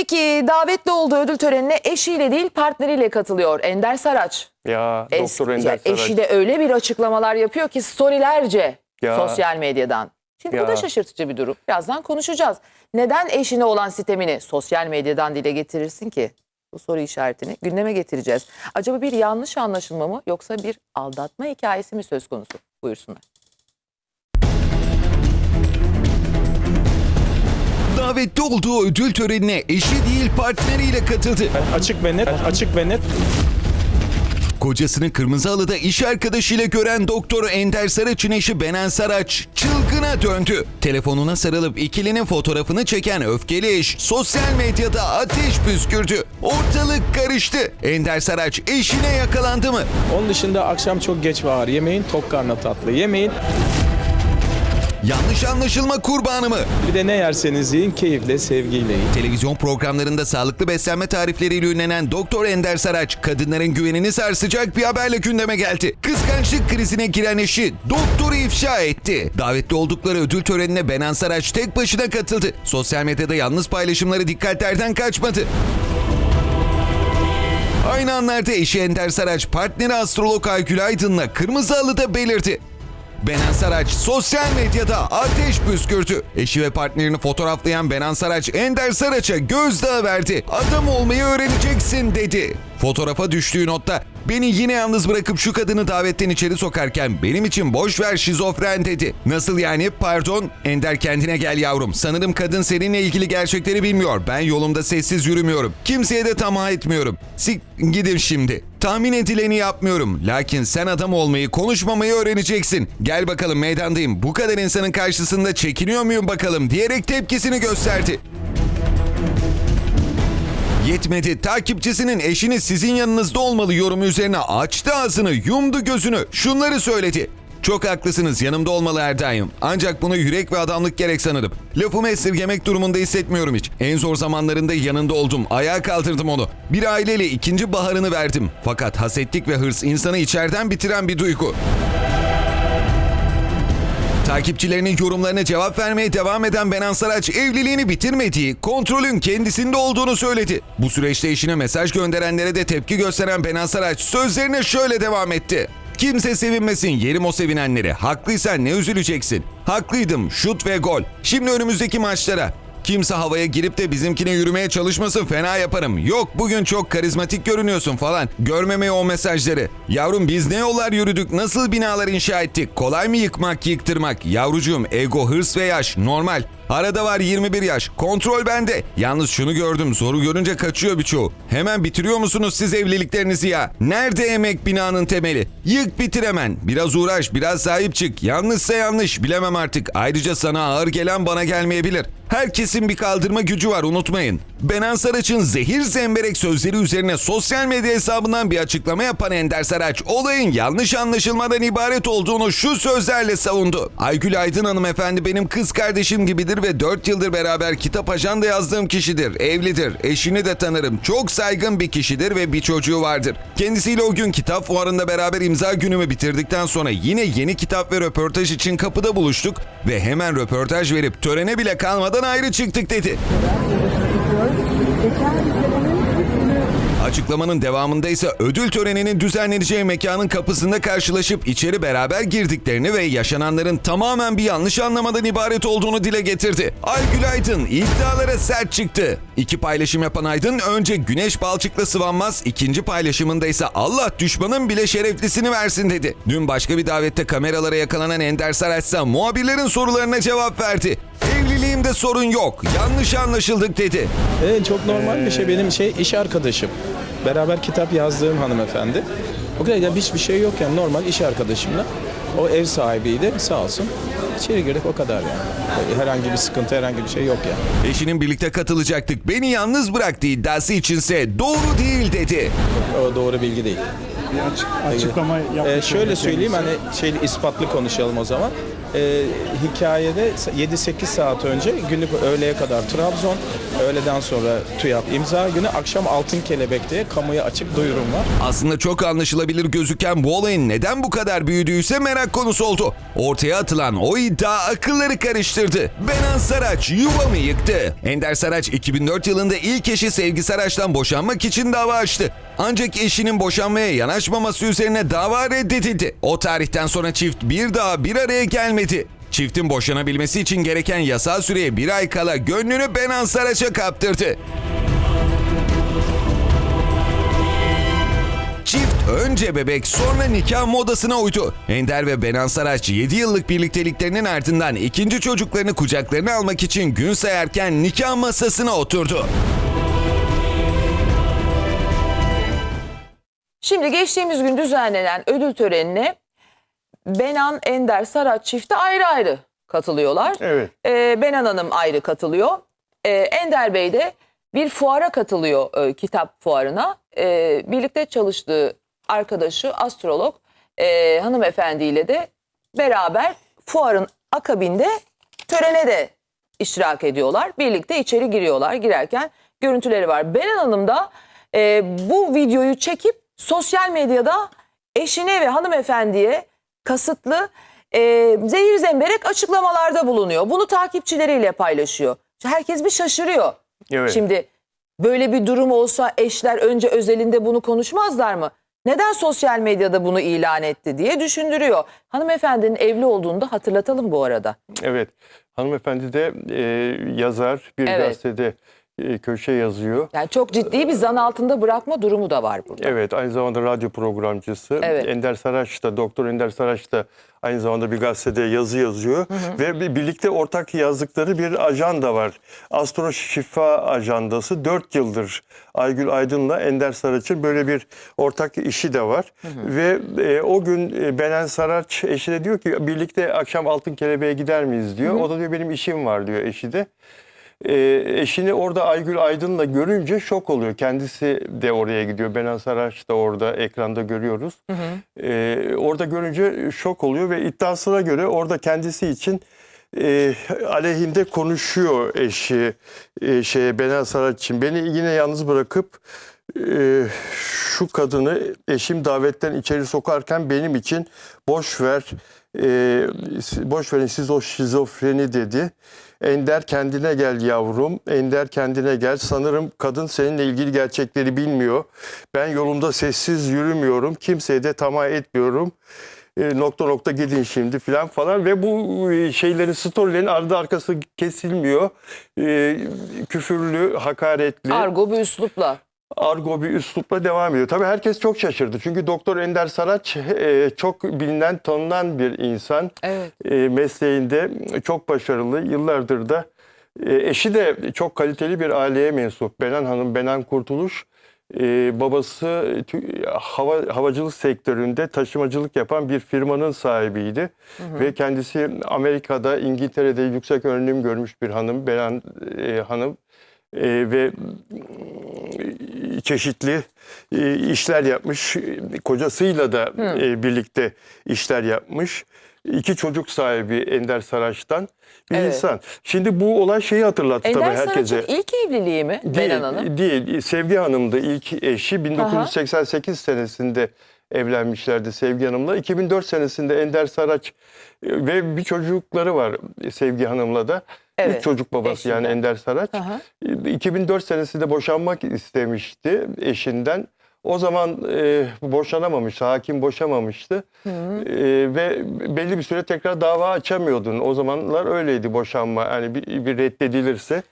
Peki davetli olduğu ödül törenine eşiyle değil partneriyle katılıyor Ender Saraç. Ya Doktor Ender Saraç. Eşi de öyle bir açıklamalar yapıyor ki storylerce Ya. sosyal medyadan. Şimdi bu Ya. da şaşırtıcı bir durum. Birazdan konuşacağız. Neden eşine olan sitemini sosyal medyadan dile getirirsin ki? Bu soru işaretini gündeme getireceğiz. Acaba bir yanlış anlaşılma mı yoksa bir aldatma hikayesi mi söz konusu? Buyursunlar. Davetli olduğu ödül törenine eşi değil partneriyle katıldı. Açık ve net, açık ve net. Kocasını kırmızı halıda iş arkadaşıyla gören Doktor Ender Saraç'ın eşi Benen Saraç çılgına döndü. Telefonuna sarılıp ikilinin fotoğrafını çeken öfkeli eş sosyal medyada ateş püskürdü. Ortalık karıştı. Ender Saraç eşine yakalandı mı? Onun dışında akşam çok geç ve ağır yemeyin, tok karnına tatlı yemeyin. Yanlış anlaşılma kurbanı mı? Bir de ne yerseniz yiyin, keyifle, sevgiyle yiyin. Televizyon programlarında sağlıklı beslenme tarifleriyle ünlenen Doktor Ender Saraç, kadınların güvenini sarsacak bir haberle gündeme geldi. Kıskançlık krizine giren eşi doktoru ifşa etti. Davetli oldukları ödül törenine Benan Saraç tek başına katıldı. Sosyal medyada yalnız paylaşımları dikkatlerden kaçmadı. Aynı anlarda eşi Ender Saraç partneri astrolog Aygül Aydın'la kırmızı halıda belirdi. Benan Saraç sosyal medyada ateş püskürtü. Eşi ve partnerini fotoğraflayan Benan Saraç Ender Saraç'a gözdağı verdi. Adam olmayı öğreneceksin dedi. Fotoğrafa düştüğü notta beni yine yalnız bırakıp şu kadını davetten içeri sokarken benim için boş ver şizofren dedi. Nasıl yani pardon Ender kendine gel yavrum. Sanırım kadın seninle ilgili gerçekleri bilmiyor. Ben yolumda sessiz yürümüyorum. Kimseye de tamah etmiyorum. Sik gidin şimdi. Tahmin edileni yapmıyorum. Lakin sen adam olmayı, konuşmamayı öğreneceksin. Gel bakalım meydandayım. Bu kadar insanın karşısında çekiniyor muyum bakalım diyerek tepkisini gösterdi. Yetmedi. Takipçisinin eşiniz sizin yanınızda olmalı yorumu üzerine açtı ağzını, yumdu gözünü. Şunları söyledi. Çok haklısınız yanımda olmalı her daim. Ancak bunu yürek ve adamlık gerek sanırım. Lafımı esirgemek durumunda hissetmiyorum hiç. En zor zamanlarında yanında oldum. Ayağa kaldırdım onu. Bir aileyle ikinci baharını verdim. Fakat hasetlik ve hırs insanı içeriden bitiren bir duygu. Takipçilerinin yorumlarına cevap vermeye devam eden Benan Saraç evliliğini bitirmediği, kontrolün kendisinde olduğunu söyledi. Bu süreçte eşine mesaj gönderenlere de tepki gösteren Benan Saraç sözlerine şöyle devam etti. Kimse sevinmesin yerim o sevinenleri. Haklıysan ne üzüleceksin? Haklıydım şut ve gol. Şimdi önümüzdeki maçlara. Kimse havaya girip de bizimkine yürümeye çalışmasın fena yaparım. Yok bugün çok karizmatik görünüyorsun falan. Görmemeye o mesajları. Yavrum biz ne yollar yürüdük nasıl binalar inşa ettik. Kolay mı yıkmak yıktırmak? Yavrucuğum ego hırs ve yaş normal. Arada var 21 yaş. Kontrol bende. Yalnız şunu gördüm. Zoru görünce kaçıyor birçoğu. Hemen bitiriyor musunuz siz evliliklerinizi ya? Nerede emek binanın temeli? Yık bitir hemen. Biraz uğraş, biraz sahip çık. Yanlışsa yanlış. Bilemem artık. Ayrıca sana ağır gelen bana gelmeyebilir. Herkesin bir kaldırma gücü var unutmayın. Benan Saraç'ın zehir zemberek sözleri üzerine sosyal medya hesabından bir açıklama yapan Ender Saraç olayın yanlış anlaşılmadan ibaret olduğunu şu sözlerle savundu. Aygül Aydın hanımefendi benim kız kardeşim gibidir ve 4 yıldır beraber kitap ajanda yazdığım kişidir. Evlidir. Eşini de tanırım. Çok saygın bir kişidir ve bir çocuğu vardır. Kendisiyle o gün kitap fuarında beraber imza günümü bitirdikten sonra yine yeni kitap ve röportaj için kapıda buluştuk ve hemen röportaj verip törene bile kalmadan ayrı çıktık dedi. Açıklamanın devamında ise ödül töreninin düzenleneceği mekanın kapısında karşılaşıp içeri beraber girdiklerini ve yaşananların tamamen bir yanlış anlamadan ibaret olduğunu dile getirdi. Aygül Aydın iddialara sert çıktı. İki paylaşım yapan Aydın önce güneş balçıkla sıvanmaz, ikinci paylaşımında ise Allah düşmanın bile şereflisini versin dedi. Dün başka bir davette kameralara yakalanan Ender Saraç ise muhabirlerin sorularına cevap verdi. Evliliğimde sorun yok, yanlış anlaşıldık dedi. E, çok normal bir şey. Benim şey iş arkadaşım. Beraber kitap yazdığım hanımefendi. O kadar ya hiçbir şey yok yani normal iş arkadaşımla. O ev sahibiydi sağ olsun. İçeri girdik o kadar yani. Herhangi bir sıkıntı, herhangi bir şey yok yani. Eşinin birlikte katılacaktık. Beni yalnız bıraktı iddiası içinse doğru değil dedi. O doğru bilgi değil. Bir açık, açıklama yapmak Ee, şöyle söyleyeyim kendisi. hani şeyli ispatlı konuşalım o zaman. E, hikayede 7-8 saat önce günlük öğleye kadar Trabzon, öğleden sonra TÜYAP imza günü, akşam Altın Kelebek diye kamuya açık duyurum var. Aslında çok anlaşılabilir gözüken bu olayın neden bu kadar büyüdüyse merak konusu oldu. Ortaya atılan o iddia akılları karıştırdı. Benan Saraç yuvamı yıktı. Ender Saraç 2004 yılında ilk eşi Sevgi Saraç'tan boşanmak için dava açtı. Ancak eşinin boşanmaya yanaşmaması üzerine dava reddedildi. O tarihten sonra çift bir daha bir araya gelmedi. Çiftin boşanabilmesi için gereken yasal süreye bir ay kala gönlünü Benan Saraç'a kaptırdı. Çift önce bebek sonra nikah modasına uydu. Ender ve Benan Saraç 7 yıllık birlikteliklerinin ardından ikinci çocuklarını kucaklarına almak için gün sayarken nikah masasına oturdu. Şimdi geçtiğimiz gün düzenlenen ödül törenine Benan Ender Saraç çifti ayrı ayrı katılıyorlar. Evet. Ee, Benan Hanım ayrı katılıyor. Ee, Ender Bey de bir fuara katılıyor e, kitap fuarına. Ee, birlikte çalıştığı arkadaşı astrolog e, hanımefendiyle de beraber fuarın akabinde törene de iştirak ediyorlar. Birlikte içeri giriyorlar. Girerken görüntüleri var. Benan Hanım da e, bu videoyu çekip sosyal medyada eşine ve hanımefendiye kasıtlı e, zehir zemberek açıklamalarda bulunuyor. Bunu takipçileriyle paylaşıyor. Herkes bir şaşırıyor. Evet. Şimdi böyle bir durum olsa eşler önce özelinde bunu konuşmazlar mı? Neden sosyal medyada bunu ilan etti diye düşündürüyor. Hanımefendinin evli olduğunu da hatırlatalım bu arada. Evet. Hanımefendi de e, yazar, bir Evet. gazetede köşe yazıyor. Yani çok ciddi bir zan altında bırakma durumu da var burada. Evet, aynı zamanda radyo programcısı. Evet. Ender Saraç da, Doktor Ender Saraç da aynı zamanda bir gazetede yazı yazıyor. Ve bir- birlikte ortak yazdıkları bir ajanda var. Astro Şifa Ajandası. 4 yıldır Aygül Aydın'la Ender Saraç'ın böyle bir ortak işi de var. Ve e, o gün e, Benen Saraç eşine diyor ki birlikte akşam Altın Kelebeğe gider miyiz diyor. O da diyor benim işim var diyor eşi de. E, eşini orada Aygül Aydın'la görünce şok oluyor. Kendisi de oraya gidiyor. Benan Saraç da orada ekranda görüyoruz. E, orada görünce şok oluyor ve iddiasına göre orada kendisi için e, aleyhinde konuşuyor eşi e, şeye Benan Saraç için. Beni yine yalnız bırakıp e, şu kadını eşim davetten içeri sokarken benim için boş ver e, boş verin siz o şizofreni dedi. Ender kendine gel yavrum. Ender kendine gel. Sanırım kadın seninle ilgili gerçekleri bilmiyor. Ben yolumda sessiz yürümüyorum. Kimseye de tamah etmiyorum. E, nokta nokta gidin şimdi filan falan ve bu e, şeylerin storylerin ardı arkası kesilmiyor. E, küfürlü, hakaretli Argo bir üslupla. Argo bir üslupla devam ediyor. Tabii herkes çok şaşırdı. Çünkü Doktor Ender Saraç e, çok bilinen, tanınan bir insan. Evet. E, mesleğinde çok başarılı. Yıllardır da e, eşi de çok kaliteli bir aileye mensup. Benan Hanım, Benan Kurtuluş. E, babası hava havacılık sektöründe taşımacılık yapan bir firmanın sahibiydi. Ve kendisi Amerika'da, İngiltere'de yüksek öğrenim görmüş bir hanım, Benan e, Hanım. E, ve çeşitli e, işler yapmış. Kocasıyla da e, birlikte işler yapmış. İki çocuk sahibi Ender Saraç'tan bir Evet. insan. Şimdi bu olay şeyi hatırlattı Ender tabii herkese. Saraç'ın ilk evliliği mi Benan Hanım? Değil, değil. Sevgi Hanım'dı ilk eşi. 1988 senesinde evlenmişlerdi Sevgi Hanım'la. 2004 senesinde Ender Saraç e, ve bir çocukları var Sevgi Hanım'la da. Evet, Üç çocuk babası yani eşinden. Ender Saraç. Aha. 2004 senesinde boşanmak istemişti eşinden. O zaman e, boşanamamıştı, hakim boşamamıştı E, ve belli bir süre tekrar dava açamıyordun. O zamanlar öyleydi boşanma, yani bir, bir reddedilirse.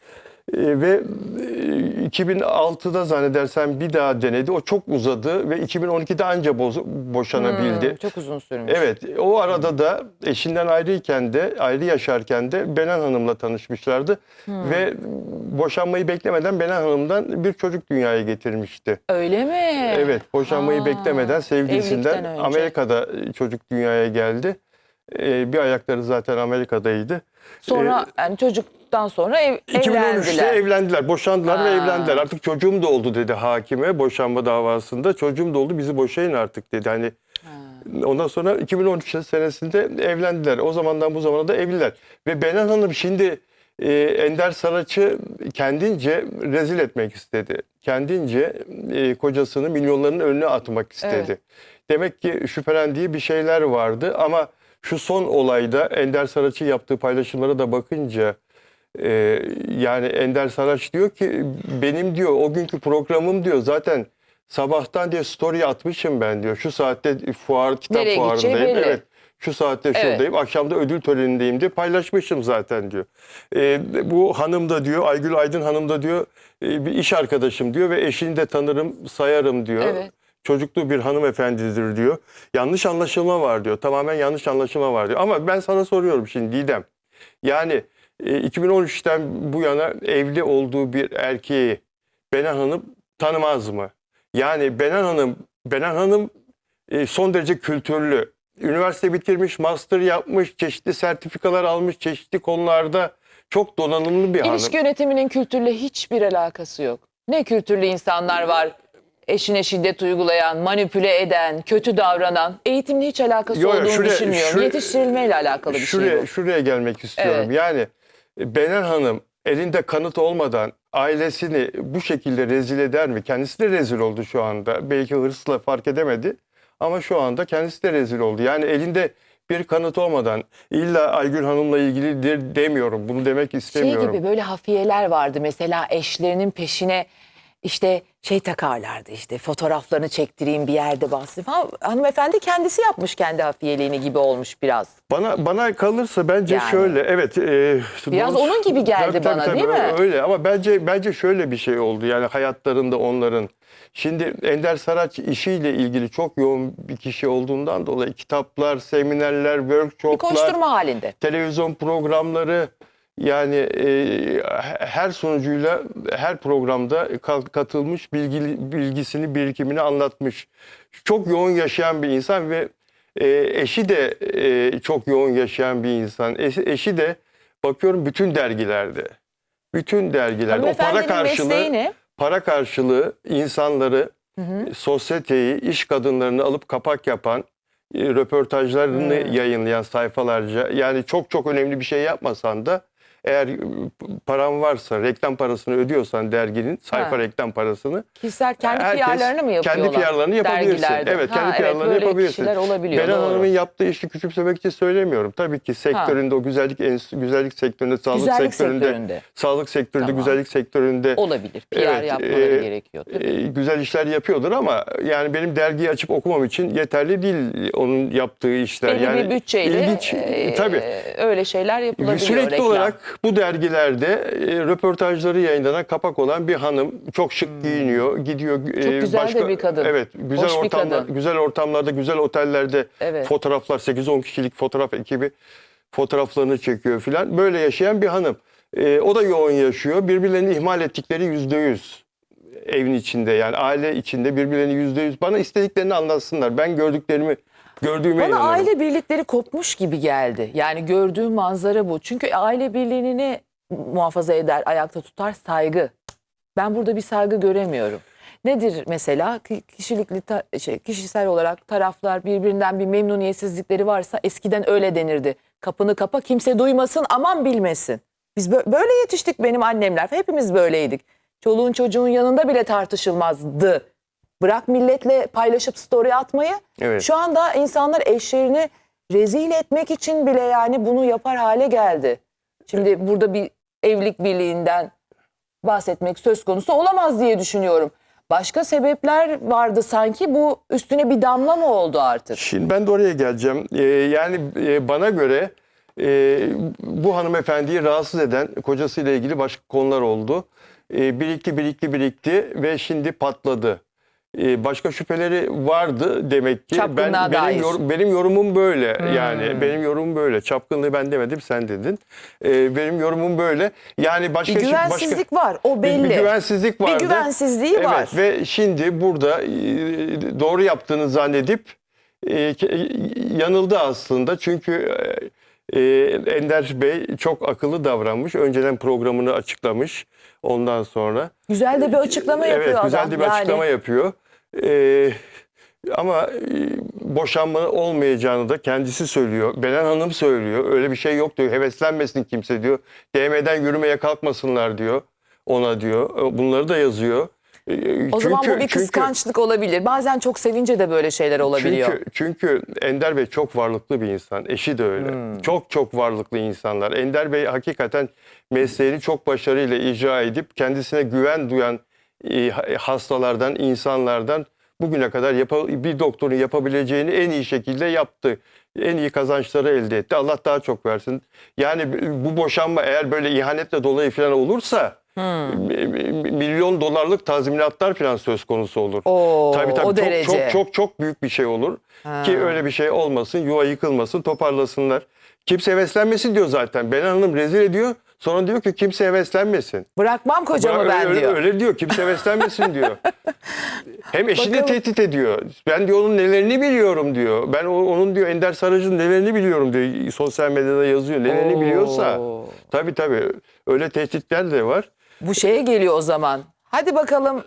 E, ve e, 2006'da zannedersem bir daha denedi. O çok uzadı ve 2012'de anca boz- boşanabildi. Hmm, çok uzun sürmüş. Evet, o arada da eşinden ayrıyken de, ayrı yaşarken de Benan Hanım'la tanışmışlardı. Ve boşanmayı beklemeden Benan Hanım'dan bir çocuk dünyaya getirmişti. Öyle mi? Evet, boşanmayı Ha, beklemeden sevgilisinden. Amerika'da çocuk dünyaya geldi. Ee, bir ayakları zaten Amerika'daydı. Sonra yani çocuktan sonra ev, 2013'te evlendiler. evlendiler, boşandılar ve Ha. evlendiler. Artık çocuğum da oldu dedi hakime boşanma davasında. Çocuğum da oldu bizi boşayın artık dedi. Hani Ondan sonra 2013 senesinde evlendiler. O zamandan bu zamana da evliler. Ve Benan Hanım şimdi e, Ender Saraç'ı kendince rezil etmek istedi. Kendince e, kocasını milyonların önüne atmak istedi. Evet. Demek ki şüphelendiği bir şeyler vardı ama şu son olayda Ender Saraç'ın yaptığı paylaşımlara da bakınca e, yani Ender Saraç diyor ki benim diyor o günkü programım diyor zaten sabahtan diye story atmışım ben diyor. Şu saatte fuar kitap Nereye gideceği fuarındayım. belli. Evet. Şu saatte Evet. şuradayım. Akşamda ödül törenindeyim diye paylaşmışım zaten diyor. E, bu hanım da diyor Aygül Aydın hanım da diyor e, bir iş arkadaşım diyor ve eşini de tanırım sayarım diyor. Evet. Çocuklu bir hanımefendidir diyor. Yanlış anlaşılma var diyor. Tamamen yanlış anlaşılma var diyor. Ama ben sana soruyorum şimdi Didem. Yani 2013'ten bu yana evli olduğu bir erkeği Benan Hanım tanımaz mı? Yani Benan Hanım, Benan Hanım e, son derece kültürlü. Üniversite bitirmiş, master yapmış, çeşitli sertifikalar almış, çeşitli konularda çok donanımlı bir hanım. İlişki yönetiminin kültürle hiçbir alakası yok. Ne kültürlü insanlar var. Eşine şiddet uygulayan, manipüle eden, kötü davranan. Eğitimle hiç alakası Yo, yo, olduğunu şuraya- düşünmüyorum. şuraya- Yetiştirilmeyle alakalı bir şuraya, şey bu. Şuraya gelmek istiyorum. Evet. Yani e, Benan Hanım elinde kanıt olmadan ailesini bu şekilde rezil eder mi? Kendisi de rezil oldu şu anda. Belki hırsla fark edemedi ama şu anda kendisi de rezil oldu. Yani elinde bir kanıt olmadan illa Aygül Hanım'la ilgilidir demiyorum. Bunu demek Şey istemiyorum. gibi böyle hafiyeler vardı mesela eşlerinin peşine işte şey takarlardı işte fotoğraflarını çektireyim bir yerde bahsedeyim falan. Hanımefendi kendisi yapmış kendi hafiyeliğini gibi olmuş biraz. Bana bana kalırsa bence Yani. şöyle evet e, Biraz doğru- onun gibi geldi bana, değil mi? Öyle ama bence bence şöyle bir şey oldu yani hayatlarında onların. Şimdi Ender Saraç işiyle ilgili çok yoğun bir kişi olduğundan dolayı kitaplar, seminerler, Bir workshoplar, koşturma halinde. televizyon programları yani e, her sunucuyla her programda ka- katılmış bilgi, bilgisini birikimini anlatmış. Çok yoğun yaşayan bir insan ve e, eşi de e, çok yoğun yaşayan bir insan. Eşi, eşi de bakıyorum bütün dergilerde. Bütün dergilerde o para karşılığı para karşılığı insanları, sosyeteyi, iş kadınlarını alıp kapak yapan, e, röportajlarını yayınlayan sayfalarca yani çok çok önemli bir şey yapmasan da eğer e, paran varsa reklam parasını ödüyorsan derginin sayfa Ha. reklam parasını Kişiler kendi herkes PR'larını mı yapıyorlar? Kendi PR'larını yapabilirsin. dergilerde? Evet kendi Ha, PR'larını böyle yapabilirsin. doğru. Hanım'ın yaptığı işi küçümsemek için söylemiyorum. Tabii ki sektöründe o güzellik güzellik sektöründe, sağlık Güzellik sektöründe, sektöründe. sağlık sektöründe, Tamam. güzellik sektöründe Olabilir. PR Evet, yapmaları e, gerekiyor. e, güzel işler yapıyordur ama yani benim dergiyi açıp okumam için yeterli değil onun yaptığı işler. Belli yani bir bütçeyle ilginç e, tabii. öyle şeyler yapılabiliyor. Sürekli reklam. olarak bu dergilerde e, röportajları yayınlanan kapak olan bir hanım çok şık giyiniyor, gidiyor. e, Hmm. Çok güzel de bir kadın. Evet, güzel Hoş bir ortamlar, kadın. güzel ortamlarda, güzel otellerde Evet. fotoğraflar 8-10 kişilik fotoğraf ekibi fotoğraflarını çekiyor filan. Böyle yaşayan bir hanım. E, o da yoğun yaşıyor. Birbirlerini ihmal ettikleri yüzde yüz evin içinde yani aile içinde birbirlerini yüzde yüz bana istediklerini anlatsınlar. Ben gördüklerimi gördüğüme Bana inanıyorum. aile birlikleri kopmuş gibi geldi. Yani gördüğüm manzara bu. Çünkü aile birliğini ne muhafaza eder, ayakta tutar? Saygı. Ben burada bir saygı göremiyorum. Nedir mesela Ki- kişilikli şey, kişisel olarak taraflar birbirinden bir memnuniyetsizlikleri varsa eskiden öyle denirdi. Kapını kapa kimse duymasın aman bilmesin. Biz bö- böyle yetiştik benim annemler. Hepimiz böyleydik. Çoluğun çocuğun yanında bile tartışılmazdı. Bırak milletle paylaşıp story atmayı. Evet. Şu anda insanlar eşlerini rezil etmek için bile yani bunu yapar hale geldi. Şimdi burada bir evlilik birliğinden bahsetmek söz konusu olamaz diye düşünüyorum. Başka sebepler vardı sanki bu üstüne bir damla mı oldu artık? Şimdi ben de oraya geleceğim. Ee, yani e, bana göre e, bu hanımefendiyi rahatsız eden kocasıyla ilgili başka konular oldu. E, birikti, birikti, birikti ve şimdi patladı. E, başka şüpheleri vardı demek ki. Ben dair. benim, yor- benim yorumum böyle. Yani benim yorumum böyle. Çapkınlığı ben demedim, sen dedin. E, benim yorumum böyle. Yani başka Bir güvensizlik var o bir- belli. Bir, güvensizlik vardı. Bir güvensizliği evet, var. Ve şimdi burada e, doğru yaptığını zannedip e, yanıldı aslında. Çünkü e, Ender Bey çok akıllı davranmış. Önceden programını açıklamış. Ondan sonra. Güzel de bir açıklama yapıyor evet, adam. güzel de bir yani. açıklama yapıyor. E, Ama e, boşanma olmayacağını da kendisi söylüyor. Belen Hanım söylüyor. Öyle bir şey yok diyor. Heveslenmesin kimse diyor. DM'den yürümeye kalkmasınlar diyor. Ona diyor. E, Bunları da yazıyor. E, O zaman bu çünkü- bir çünkü- kıskançlık olabilir. Bazen çok sevince de böyle şeyler olabiliyor. Çünkü, çünkü Ender Bey çok varlıklı bir insan. Eşi de öyle. Hmm. Çok çok varlıklı insanlar. Ender Bey hakikaten mesleğini çok başarıyla icra edip kendisine güven duyan e, hastalardan, insanlardan bugüne kadar bir doktorun yapabileceğini en iyi şekilde yaptı. En iyi kazançları elde etti. Allah daha çok versin. Yani bu boşanma eğer böyle ihanetle dolayı falan olursa Hmm. milyon dolarlık tazminatlar falan söz konusu olur. Oo, tabii tabii o çok, derece. çok çok çok büyük bir şey olur. Ki öyle bir şey olmasın, yuva yıkılmasın, toparlasınlar. Kimse heveslenmesin diyor zaten. Belen Hanım rezil ediyor. Sonra diyor ki kimse heveslenmesin. Bırakmam kocamı öyle, ben öyle, diyor. öyle diyor. Kimse heveslenmesin diyor. Hem eşini Bakalım. tehdit ediyor. Ben diyor onun nelerini biliyorum diyor. Ben onun diyor Ender Sarıcı'nın nelerini biliyorum diyor. Sosyal medyada yazıyor. Nelerini Oo. biliyorsa. Tabii tabii. Öyle tehditler de var. Bu şeye geliyor o zaman. Hadi bakalım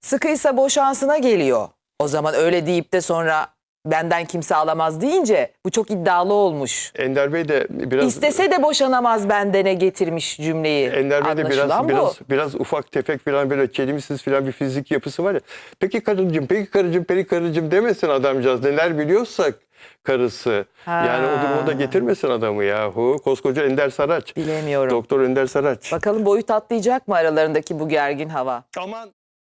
sıkıysa boşansına geliyor. O zaman öyle deyip de sonra benden kimse alamaz deyince bu çok iddialı olmuş. Ender Bey de biraz İstese de boşanamaz bendene getirmiş cümleyi. Ender Bey de biraz Anlaşılan bu. biraz biraz ufak tefek falan böyle kelimesiz falan bir fizik yapısı var ya. Peki karıcığım, peki karıcığım, peki karıcığım demesin adamcağız. Neler biliyorsak karısı. Yani o duruma da getirmesin adamı yahu. Koskoca Ender Saraç. Bilemiyorum. Doktor Ender Saraç. Bakalım boyut atlayacak mı aralarındaki bu gergin hava? Aman